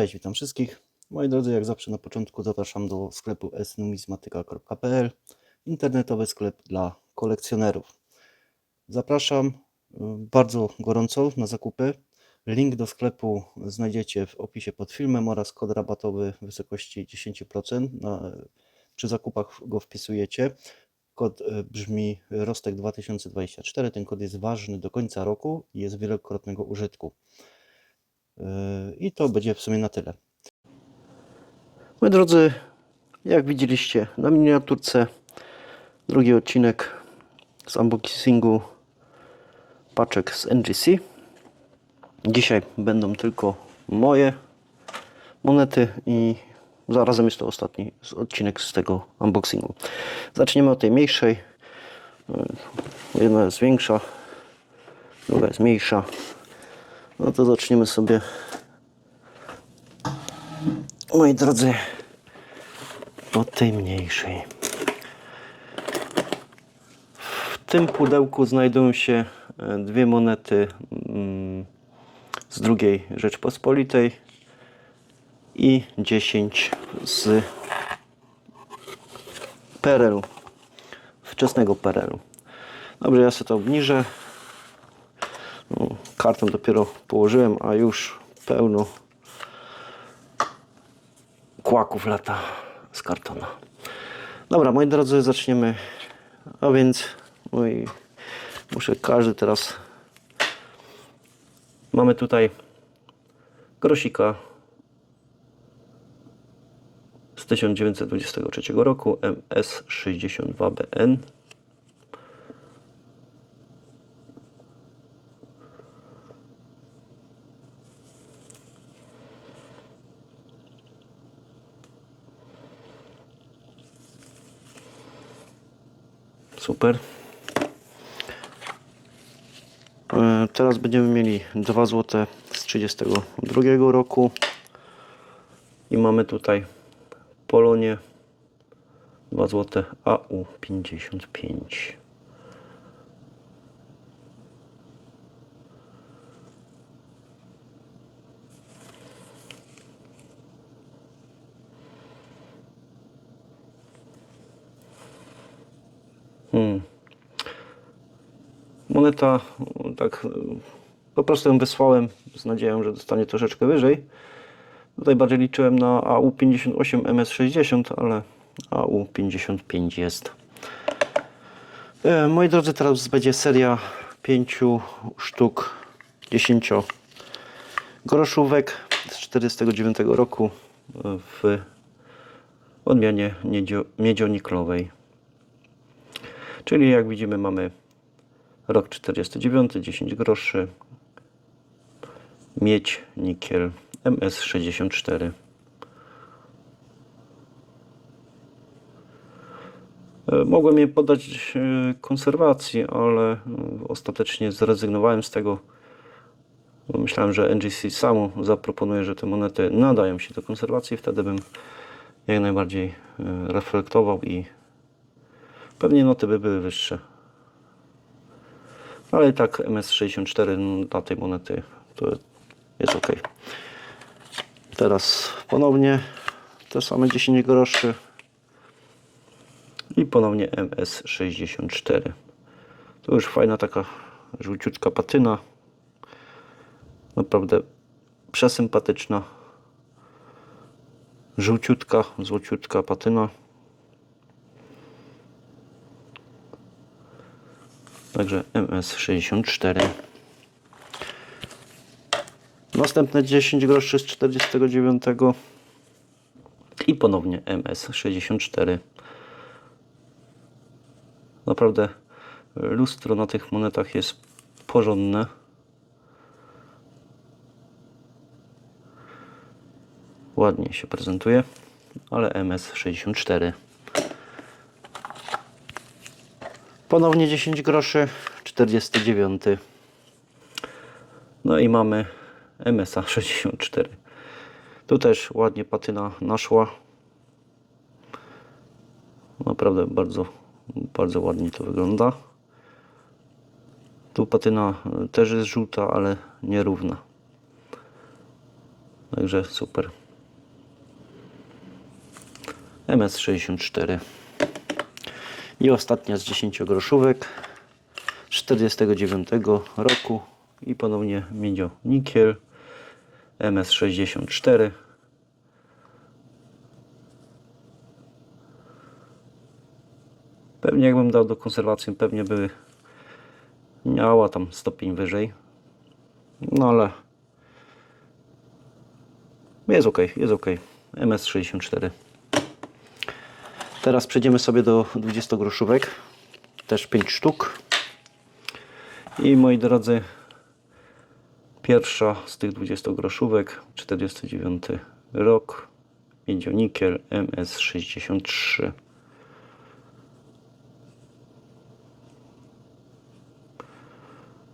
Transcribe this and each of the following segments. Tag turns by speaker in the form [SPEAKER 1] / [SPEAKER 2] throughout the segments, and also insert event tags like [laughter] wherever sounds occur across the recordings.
[SPEAKER 1] Cześć, witam wszystkich. Moi drodzy, jak zawsze na początku zapraszam do sklepu snumizmatyka.pl Internetowy sklep dla kolekcjonerów. Zapraszam y, bardzo gorąco na zakupy. Link do sklepu znajdziecie w opisie pod filmem oraz kod rabatowy w wysokości 10%. Na, przy zakupach go wpisujecie. Kod y, brzmi Rostek 2024. Ten kod jest ważny do końca roku i jest wielokrotnego użytku. Yy, I to będzie w sumie na tyle. Moi drodzy, jak widzieliście na miniaturce, drugi odcinek z unboxingu paczek z NGC. Dzisiaj będą tylko moje monety i zarazem jest to ostatni odcinek z tego unboxingu. Zaczniemy od tej mniejszej. Yy, Jedna jest większa, druga jest mniejsza. No to zaczniemy sobie, moi drodzy, od tej mniejszej. W tym pudełku znajdują się e, dwie monety mm, z drugiej Rzeczpospolitej i 10 z PRL-u, wczesnego PRL-u. Dobrze, ja sobie to obniżę. Kartę dopiero położyłem, a już pełno kłaków lata z kartona. Dobra, moi drodzy, zaczniemy. A więc, mój, muszę każdy teraz. Mamy tutaj grosika z 1923 roku MS62BN. Super. E, Teraz będziemy mieli 2 zł z 32 roku. I mamy tutaj Polonie 2 zł AU55. Moneta, tak, po prostu ją wysłałem z nadzieją, że dostanie troszeczkę wyżej. Tutaj bardziej liczyłem na AU58 MS60, ale AU55 jest. E, moi drodzy, teraz będzie seria 5 sztuk 10 groszówek z 49 roku w odmianie miedzio- miedzioniklowej. Czyli jak widzimy mamy rok 49, 10 groszy, miedź, nikiel, MS64. E, Mogłem je poddać e, konserwacji, ale e, ostatecznie zrezygnowałem z tego. Myślałem, że NGC samo zaproponuje, że te monety nadają się do konserwacji. Wtedy bym jak najbardziej e, reflektował i pewnie noty by były wyższe. Ale i tak MS64 no, dla tej monety to jest ok. Teraz ponownie te same 10 groszy i ponownie MS64. To już fajna taka żółciutka patyna. Naprawdę przesympatyczna. Żółciutka, złociutka patyna. Także MS64. Następne 10 groszy z 49 i ponownie MS64. Naprawdę lustro na tych monetach jest porządne. Ładnie się prezentuje, ale MS64. Ponownie 10 groszy, 49. No i mamy MSA 64. Tu też ładnie patyna naszła. Naprawdę bardzo, bardzo ładnie to wygląda. Tu patyna też jest żółta, ale nierówna. Także super. MS64. I ostatnia z 10 groszówek. 49 roku. I ponownie miedio nikiel. MS64. Pewnie jakbym dał do konserwacji, pewnie by miała tam stopień wyżej. No ale jest ok, jest ok. MS64. Teraz przejdziemy sobie do 20 groszówek. Też 5 sztuk. I moi drodzy, pierwsza z tych 20 groszówek, 49 rok, miedzionikiel MS63.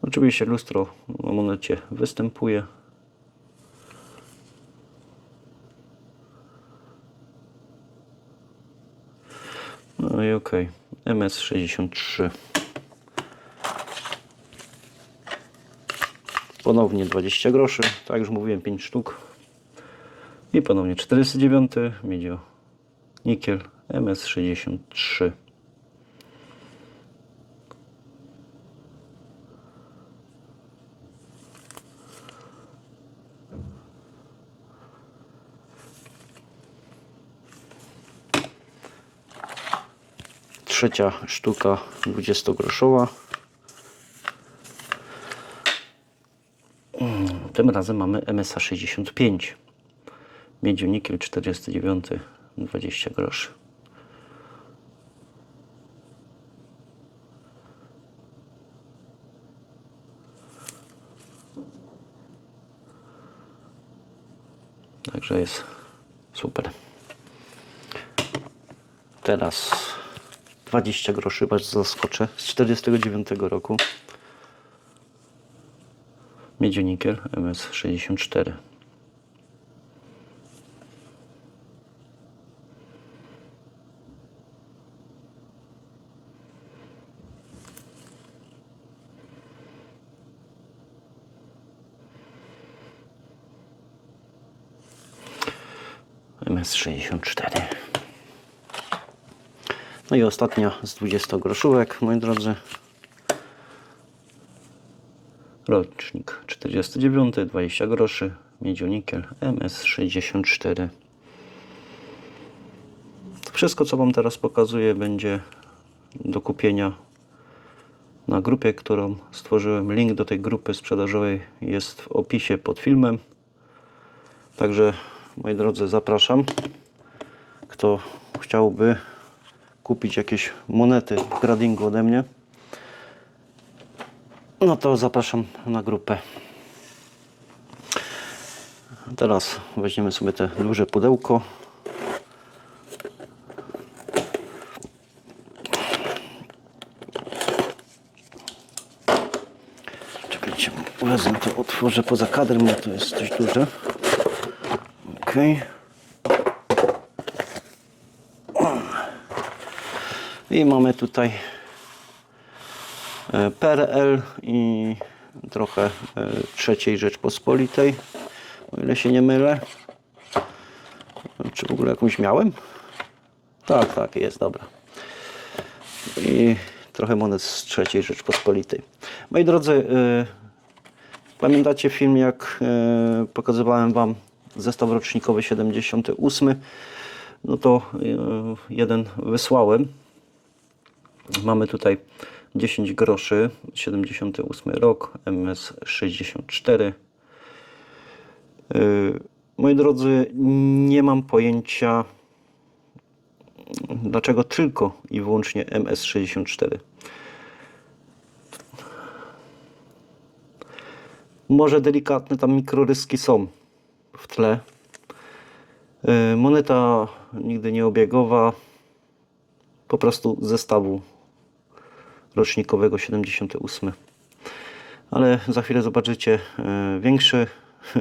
[SPEAKER 1] Oczywiście lustro na monecie występuje. I ok. MS63. Ponownie 20 groszy. Tak już mówiłem, 5 sztuk. I ponownie 49. Miedio nikiel MS63. Trzecia sztuka 20 groszowa. Tym razem mamy MSA 65. Miedzionikiel 49 20 groszy. Także jest super. Teraz 20 groszy, bardzo zaskoczę, z 49 roku. Miedzionikiel MS64. MS64. No i ostatnia z 20 groszówek, moi drodzy. Rocznik 49, 20 groszy, miedzionikiel MS64. Wszystko, co Wam teraz pokazuję, będzie do kupienia na grupie, którą stworzyłem. Link do tej grupy sprzedażowej jest w opisie pod filmem. Także, moi drodzy, zapraszam. Kto chciałby kupić jakieś monety w gradingu ode mnie, no to zapraszam na grupę. Teraz weźmiemy sobie te duże pudełko. Czekajcie, wezmę to, otworzę poza kadrem, bo to jest dość duże. Okej. I mamy tutaj e, PRL i trochę e, trzeciej Rzeczpospolitej, o ile się nie mylę. Czy w ogóle jakąś miałem? Tak, tak, jest, dobra. I trochę monet z trzeciej Rzeczpospolitej. Moi drodzy, e, pamiętacie film, jak pokazywałem Wam zestaw rocznikowy 78? No to jeden wysłałem. Mamy tutaj 10 groszy, 78 rok, MS 64. Yy, Moi drodzy, nie mam pojęcia, dlaczego tylko i wyłącznie MS 64. Może delikatne tam mikroryski są w tle. Yy, Moneta nigdy nie obiegowa, po prostu zestawu rocznikowego 78. Ale za chwilę zobaczycie e, większe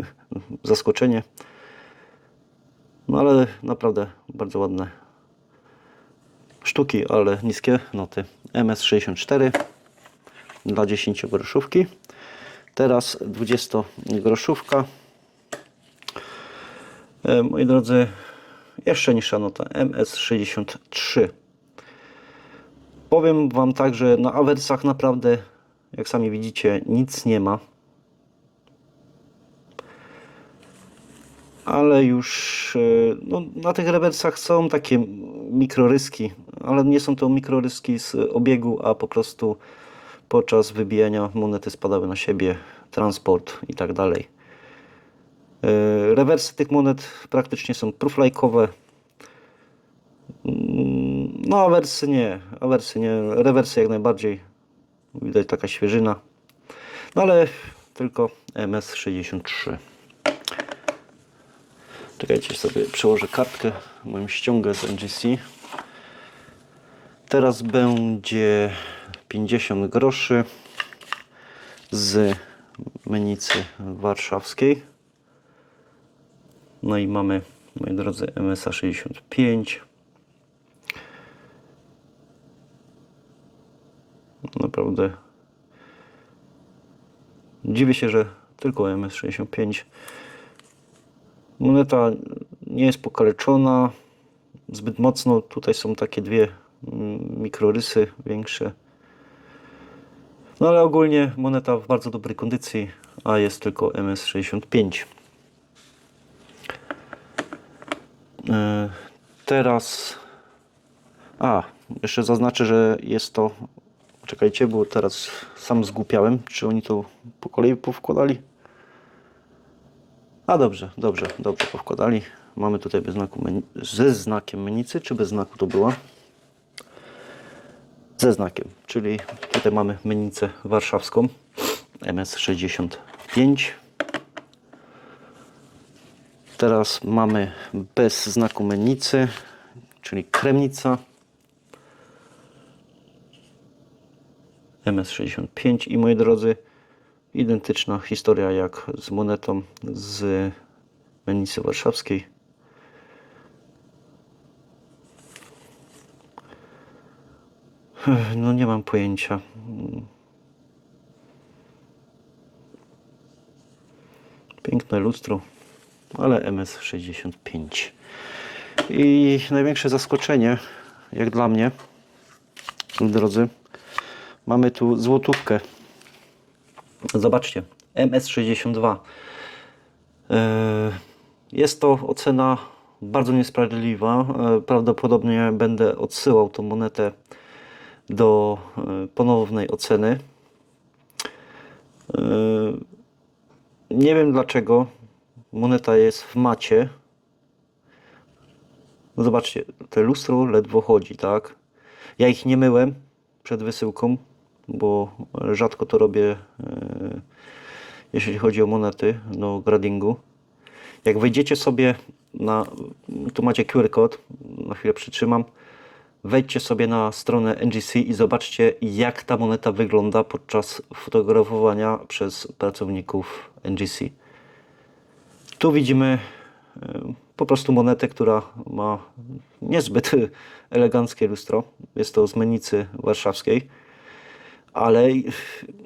[SPEAKER 1] [laughs] zaskoczenie. No ale naprawdę bardzo ładne sztuki, ale niskie noty. MS64 dla 10 groszówki. Teraz 20 groszówka. E, Moi drodzy, jeszcze niższa nota MS63. Powiem Wam tak, że na awersach naprawdę, jak sami widzicie, nic nie ma. Ale już e, no, na tych rewersach są takie mikroryski, ale nie są to mikroryski z obiegu, a po prostu podczas wybijania monety spadały na siebie, transport i tak dalej. E, Rewersy tych monet praktycznie są proof-like'owe. No, awersy nie, awersy nie, rewersy jak najbardziej. Widać taka świeżyna. No ale tylko MS63. Czekajcie, sobie przełożę kartkę, moją ściągę z NGC. Teraz będzie 50 groszy z menicy warszawskiej. No i mamy, moi drodzy, MSA 65. Naprawdę dziwię się, że tylko MS65. Moneta nie jest pokaleczona zbyt mocno. Tutaj są takie dwie mm, mikrorysy większe. No ale ogólnie moneta w bardzo dobrej kondycji, a jest tylko MS65. E, Teraz. A, jeszcze zaznaczę, że jest to. Czekajcie, bo teraz sam zgłupiałem. Czy oni to po kolei powkładali? A dobrze, dobrze, dobrze powkładali. Mamy tutaj bez znaku ze znakiem menicy, czy bez znaku to była? Ze znakiem, czyli tutaj mamy menicę warszawską MS65. Teraz mamy bez znaku menicy, czyli kremnica MS65 i moi drodzy, identyczna historia jak z monetą z menicy warszawskiej. No nie mam pojęcia. Piękne lustro, ale MS65. I największe zaskoczenie, jak dla mnie, drodzy, mamy tu złotówkę. Zobaczcie, MS62. E, Jest to ocena bardzo niesprawiedliwa. E, Prawdopodobnie będę odsyłał tą monetę do e, ponownej oceny. Nie wiem dlaczego moneta jest w macie. No Zobaczcie, te lustro ledwo chodzi, tak? Ja ich nie myłem przed wysyłką, bo rzadko to robię, e, jeśli chodzi o monety do gradingu. Jak wejdziecie sobie na, tu macie QR kod, na chwilę przytrzymam, wejdźcie sobie na stronę NGC i zobaczcie jak ta moneta wygląda podczas fotografowania przez pracowników NGC. Tu widzimy e, po prostu monetę, która ma niezbyt [laughs] eleganckie lustro. Jest to z menicy warszawskiej. Ale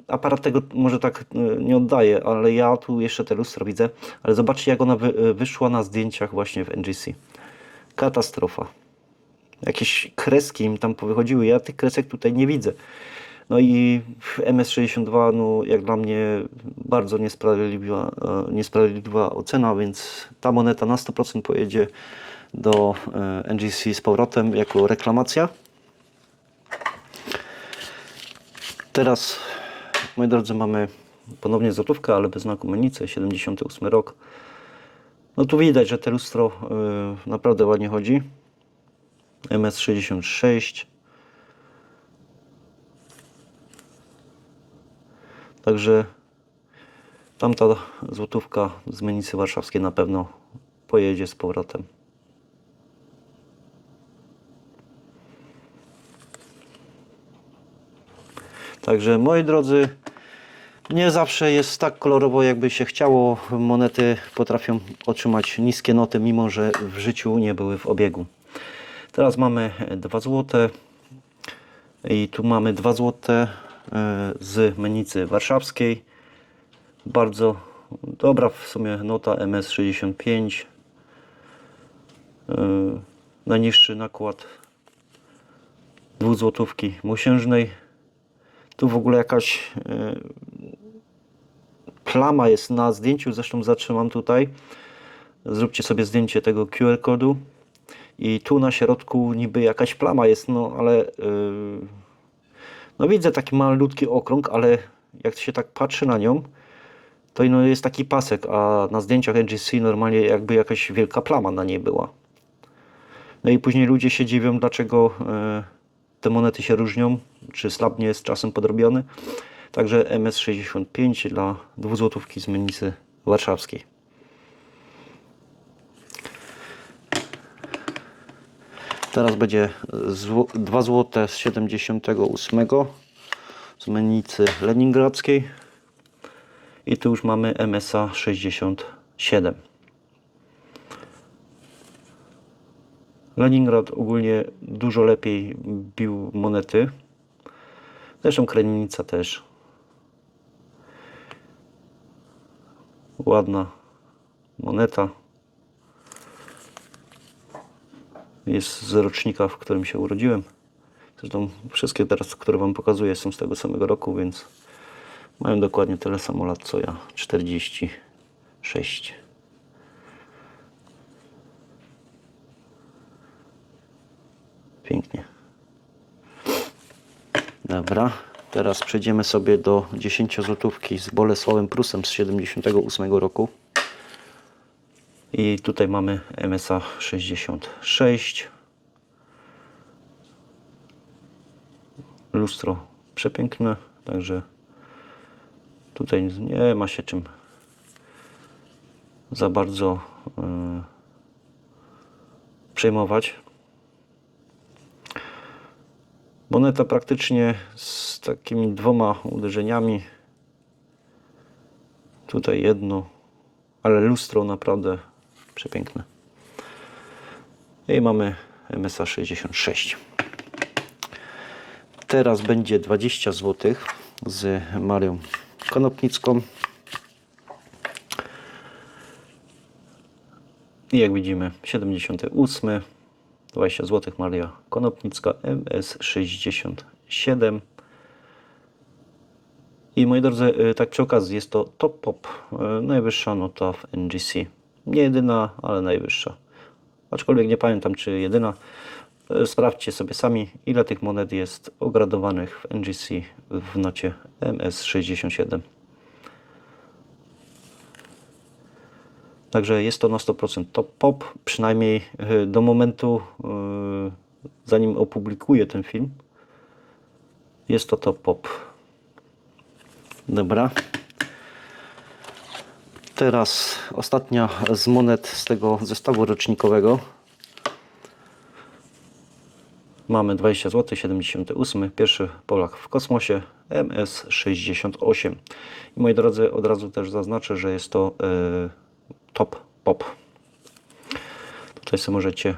[SPEAKER 1] aparat tego może tak e, nie oddaje, ale ja tu jeszcze te lustro widzę. Ale zobaczcie jak ona e, wyszła na zdjęciach właśnie w NGC. Katastrofa. Jakieś kreski im tam powychodziły. Ja tych kresek tutaj nie widzę. No i MS62, no jak dla mnie bardzo niesprawiedliwa, e, niesprawiedliwa ocena, więc ta moneta na 100% pojedzie do NGC z powrotem jako reklamacja. Teraz, moi drodzy, mamy ponownie złotówkę, ale bez znaku menicy, 78 rok. No tu widać, że te lustro y, naprawdę ładnie chodzi. MS66. Także tamta złotówka z menicy warszawskiej na pewno pojedzie z powrotem. Także moi drodzy, nie zawsze jest tak kolorowo, jakby się chciało. Monety potrafią otrzymać niskie noty, mimo że w życiu nie były w obiegu. Teraz mamy 2 złote i tu mamy 2 złote e, z menicy warszawskiej. Bardzo dobra w sumie nota MS65. najniższy nakład dwuzłotówki mosiężnej. Tu w ogóle jakaś e, plama jest na zdjęciu, zresztą zatrzymam tutaj. Zróbcie sobie zdjęcie tego QR kodu. I tu na środku niby jakaś plama jest, no ale yy, no widzę taki malutki okrąg, ale jak się tak patrzy na nią, to no jest taki pasek, a na zdjęciach NGC normalnie jakby jakaś wielka plama na niej była. No i później ludzie się dziwią, dlaczego e, te monety się różnią, czy slab nie jest czasem podrobiony. Także MS65 dla dwuzłotówki z mennicy warszawskiej. Teraz będzie 2 zł z 78 z mennicy leningradzkiej. I tu już mamy MSA 67. Leningrad ogólnie dużo lepiej bił monety. Zresztą Krenica też. Ładna moneta. Jest z rocznika, w którym się urodziłem. Zresztą wszystkie teraz, które Wam pokazuję, są z tego samego roku, więc mają dokładnie tyle samo lat co ja. 46. Pięknie. Dobra, teraz przejdziemy sobie do 10 złotówki z Bolesławem Prusem z 78 roku. I tutaj mamy MSA 66. Lustro przepiękne, także tutaj nie ma się czym za bardzo yy, przejmować. Moneta praktycznie z takimi dwoma uderzeniami. Tutaj jedno, ale lustro naprawdę przepiękne. I mamy MSA 66. Teraz będzie 20 zł z Marią Konopnicką. I jak widzimy 78 20 zł Maria Konopnicka MS67 i moi drodzy, y, tak przy okazji jest to top pop, y, najwyższa nota w NGC. Nie jedyna, ale najwyższa. Aczkolwiek nie pamiętam czy jedyna. Y, Sprawdźcie sobie sami ile tych monet jest ogradowanych w NGC w nocie MS67. Także jest to na 100% top pop, przynajmniej y, do momentu, y, zanim opublikuję ten film. Jest to top pop. Dobra. Teraz ostatnia z monet z tego zestawu rocznikowego. Mamy 20 zł, 78. Pierwszy Polak w kosmosie MS68. I moi drodzy, od razu też zaznaczę, że jest to yy, top pop. Tutaj sobie możecie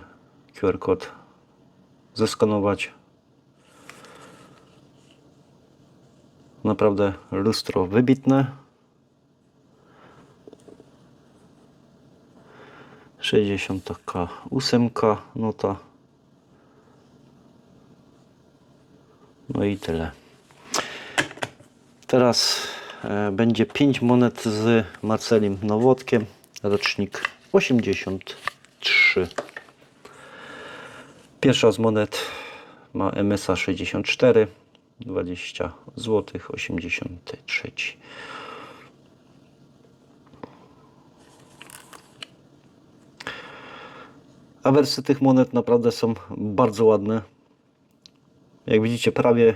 [SPEAKER 1] QR kod zeskanować. Naprawdę lustro wybitne. 68 nota. No i tyle. Teraz e, będzie 5 monet z Marcelim Nowotkiem rocznik 83. Pierwsza z monet ma MSA 64, 20 zł, 83. Awersy tych monet naprawdę są bardzo ładne. Jak widzicie, prawie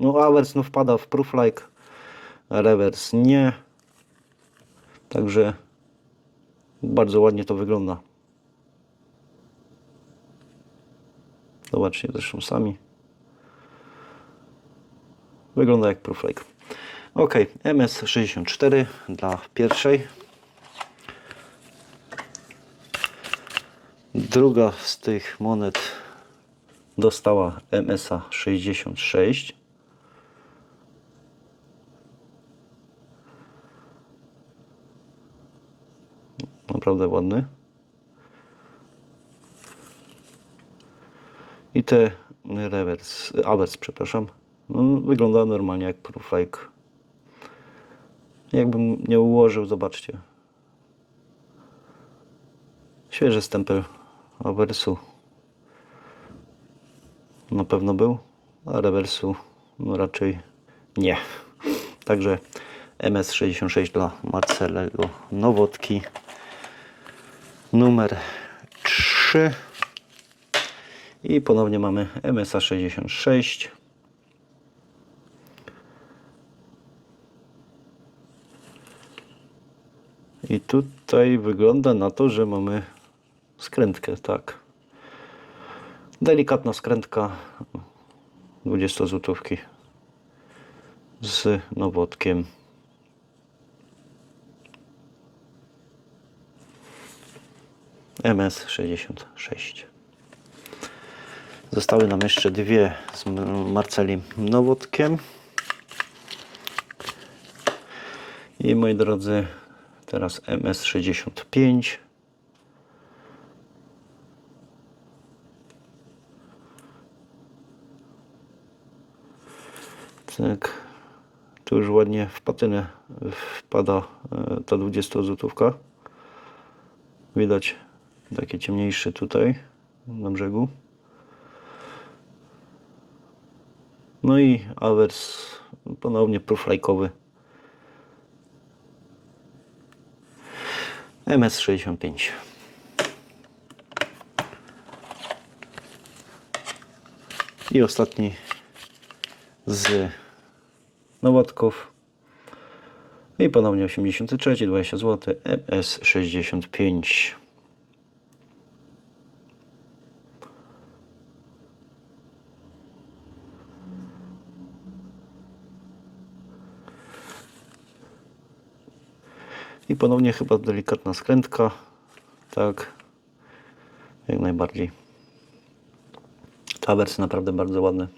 [SPEAKER 1] no awers no wpada w proof like, rewers nie. Także bardzo ładnie to wygląda. Zobaczcie zresztą sami. Wygląda jak Prooflake. Ok, MS64 dla pierwszej. Druga z tych monet dostała MSA 66. Naprawdę ładny. I te rewers, awers, przepraszam, no, wygląda normalnie jak Prooflike. Jakbym nie ułożył, zobaczcie. Świeży stempel awersu na pewno był, a rewersu no raczej nie. Także MS66 dla Marcelego Nowotki numer 3 i ponownie mamy MSA 66 i tutaj wygląda na to, że mamy skrętkę, tak. Delikatna skrętka 20 złotówki z nowotkiem MS66 Zostały nam jeszcze dwie z M- Marcelim Nowotkiem. I moi drodzy, teraz MS65. Tak. Tu już ładnie w patynę wpada e, ta 20 złotówka. Widać takie ciemniejsze tutaj na brzegu. No i awers ponownie proflajkowy. MS65. I ostatni z nowotków. I ponownie 83, 20 zł, MS65. I ponownie chyba delikatna skrętka. Tak. Jak najbardziej. Ta wersja naprawdę bardzo ładny.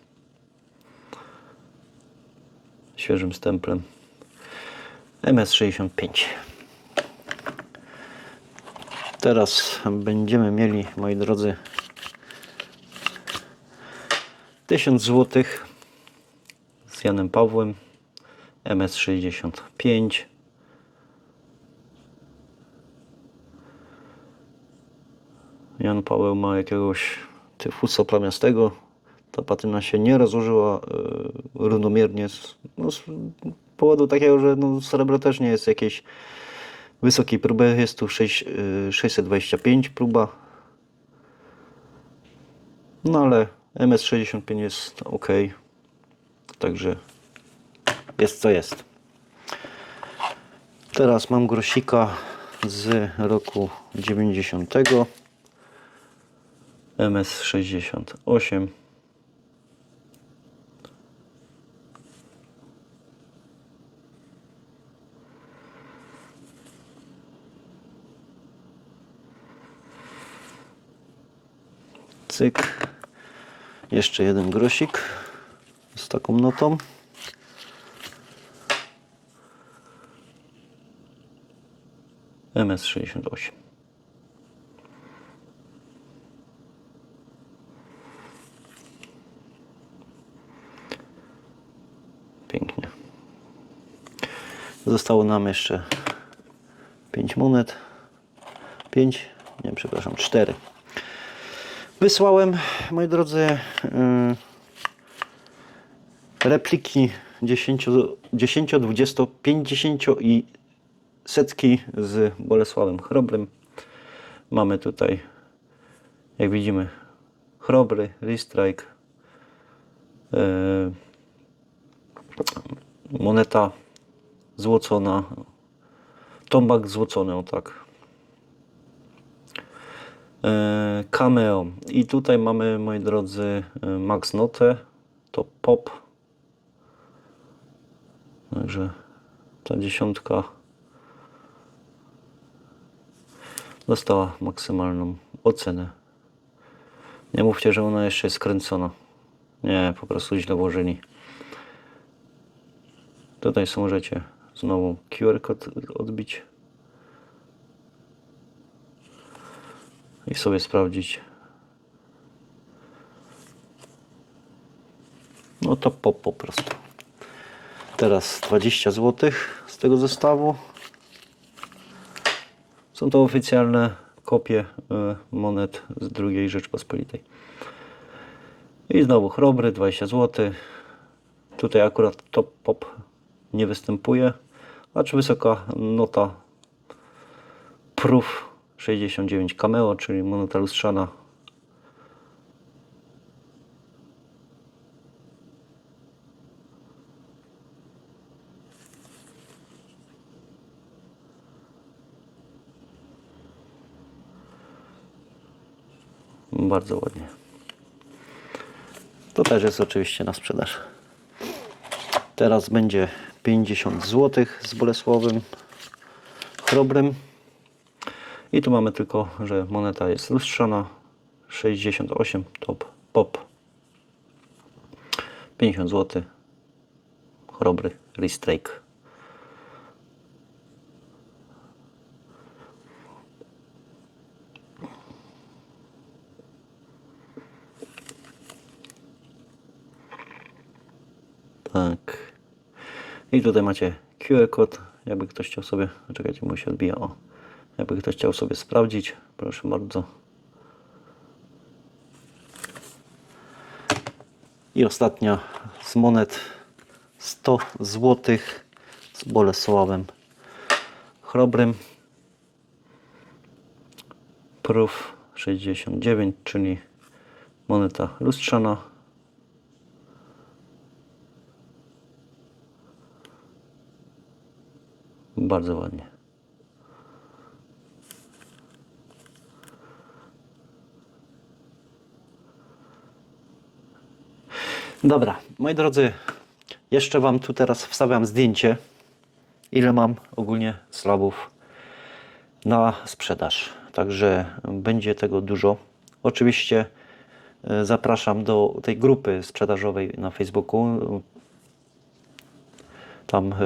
[SPEAKER 1] Świeżym stemplem. MS65. Teraz będziemy mieli, moi drodzy, 1000 zł z Janem Pawłem. MS65. Paweł ma jakiegoś tyfusa plamiastego. Ta patyna się nie rozłożyła e, równomiernie z, no, z powodu takiego, że no, srebro też nie jest jakiejś wysokiej próby. Jest tu 6, e, 625 próba. No ale MS65 jest ok. Także jest co jest. Teraz mam grosika z roku 90. MS68 Cyk. Jeszcze jeden grosik z taką notą. MS68 Pięknie. Zostało nam jeszcze 5 monet. 5, nie, przepraszam, 4. Wysłałem, moi drodzy, yy, repliki 10, 10, 20, 50 i setki z Bolesławem Chrobrym. Mamy tutaj, jak widzimy, Chrobry, Restrike, yy, moneta złocona, tombak złocony, o tak. E, Cameo. I tutaj mamy, moi drodzy, e, Max Note, to pop. Także ta dziesiątka dostała maksymalną ocenę. Nie mówcie, że ona jeszcze jest skręcona. Nie, po prostu źle włożyli. Tutaj są możecie znowu QR kod odbić i sobie sprawdzić No to po, po prostu. Teraz 20 zł z tego zestawu. Są to oficjalne kopie y, monet z II Rzeczpospolitej. I znowu chrobry 20 zł. Tutaj akurat top pop nie występuje, acz wysoka nota proof 69 cameo, czyli moneta lustrzana. Bardzo ładnie. To też jest oczywiście na sprzedaż. Teraz będzie 50 zł z Bolesławem Chrobrym. I tu mamy tylko, że moneta jest lustrzana. 68 top pop. 50 zł. Chrobry Restrike. Tak. I tutaj macie QR kod, jakby ktoś chciał sobie, czekajcie, mu się odbija, o. Jakby ktoś chciał sobie sprawdzić, proszę bardzo. I ostatnia z monet 100 zł z Bolesławem Chrobrym. Proof 69, czyli moneta lustrzana. Bardzo ładnie. Dobra, moi drodzy, jeszcze Wam tu teraz wstawiam zdjęcie, ile mam ogólnie slabów na sprzedaż. Także będzie tego dużo. Oczywiście e, zapraszam do tej grupy sprzedażowej na Facebooku. Tam e,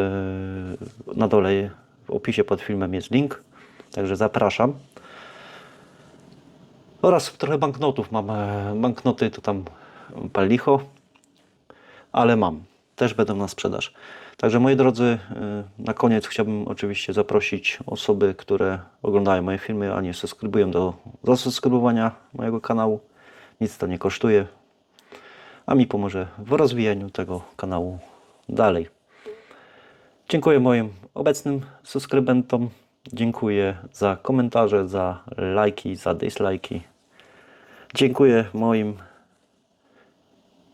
[SPEAKER 1] na dole w opisie pod filmem jest link, także zapraszam. Oraz trochę banknotów mam. e, Banknoty to tam pal licho, ale mam. Też będą na sprzedaż. Także moi drodzy, y, na koniec chciałbym oczywiście zaprosić osoby, które oglądają moje filmy, a nie subskrybują do zasubskrybowania mojego kanału. Nic to nie kosztuje, a mi pomoże w rozwijaniu tego kanału dalej. Dziękuję moim obecnym subskrybentom. Dziękuję za komentarze, za lajki, za dislajki. Dziękuję moim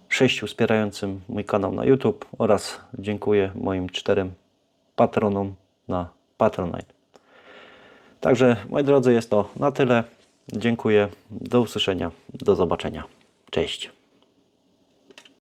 [SPEAKER 1] sześciu wspierającym mój kanał na YouTube oraz dziękuję moim czterem patronom na Patronite. Także moi drodzy, jest to na tyle. Dziękuję. Do usłyszenia. Do zobaczenia. Cześć.